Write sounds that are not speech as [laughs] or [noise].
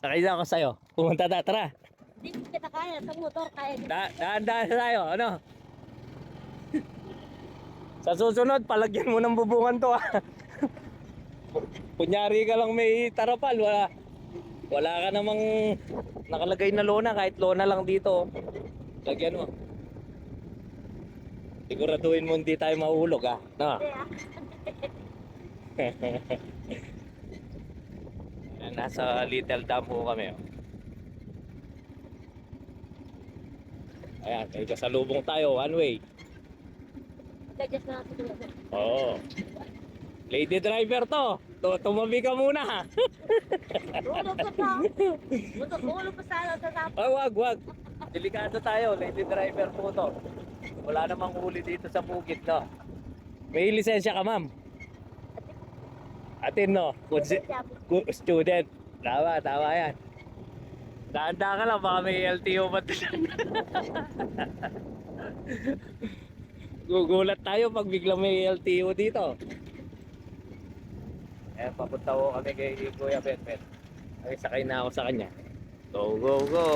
Sakay na ako sa'yo. Pumunta na, tara. Hindi kita kaya sa motor, kaya din. Da daan-daan tayo, ano? [laughs] Sa susunod, palagyan mo ng bubungan to ah. [laughs] Kunyari ka lang may tarapal, wala. Wala ka namang nakalagay na lona, kahit lona lang dito. Lagyan mo. Siguraduhin mo hindi tayo mahulog ah. No? [laughs] Nasa Little Dam po kami. Oh. Ayan, may kasalubong tayo, one way. Yung Oo. Lady driver to. to tumabi ka muna. Tulog pa sa. Tulog pa sa sa. Oh, wag, wag. Delikado tayo. Lady driver po to. Wala namang huli dito sa bukid, no? May lisensya ka, ma'am? Atin, no? Kung si- ku- student. Tama, tama yan. Dahan-dahan ka lang, baka may LTO dyan. [laughs] Gugulat tayo pag biglang may LTO dito. Eh, papunta ko kami kay Kuya Ben Ben. Ay, sakay na ako sa kanya. Go, go, go!